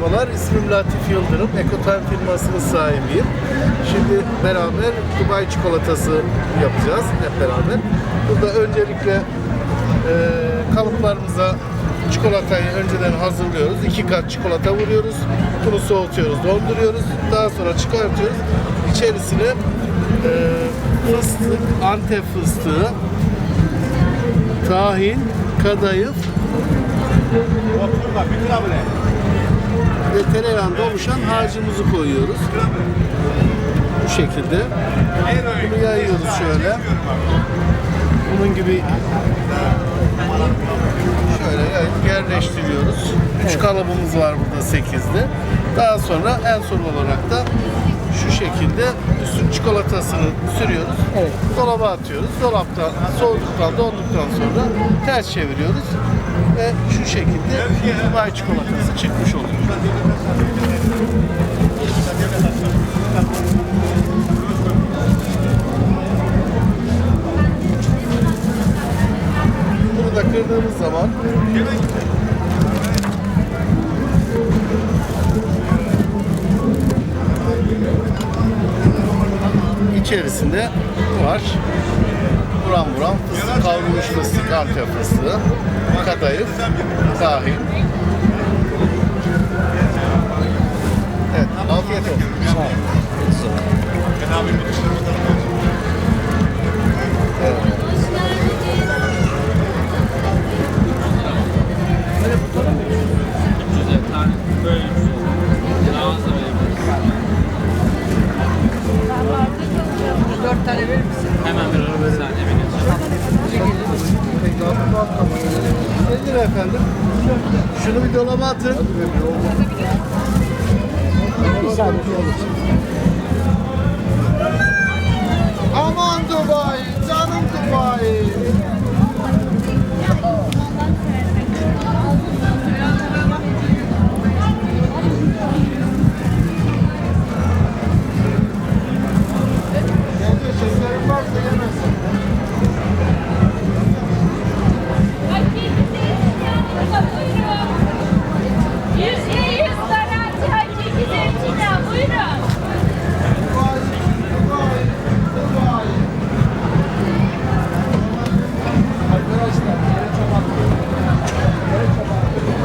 Merhabalar, ismim Latif Yıldırım. Ekotime firmasının sahibiyim. Şimdi beraber Dubai çikolatası yapacağız hep beraber. Burada öncelikle e, kalıplarımıza çikolatayı önceden hazırlıyoruz. İki kat çikolata vuruyoruz. Bunu soğutuyoruz, donduruyoruz. Daha sonra çıkartıyoruz. İçerisine e, fıstık, antep fıstığı, tahin, kadayıf Oturma, bile. ve tereyağında oluşan harcımızı koyuyoruz. Bu şekilde. Bunu yayıyoruz şöyle. Bunun gibi şöyle yayıp yerleştiriyoruz. Üç kalıbımız var burada sekizli. Daha sonra en son olarak da şu şekilde üstün çikolatasını sürüyoruz. Dolaba atıyoruz. Dolapta soğuduktan, donduktan sonra ters çeviriyoruz. Ve şu şekilde Dubai çikolatası çıkmış oluyor. Bunu da kırdığımız zaman içerisinde var. Buram buram fıstık, kavrulmuş fıstık, antep fıstığı, kadayıf, tahin. Dört tane verir misin? Hemen veririm bir saniye vereceğim. 50 lira efendim. Şunu bir dolaba atın. Bir saniye.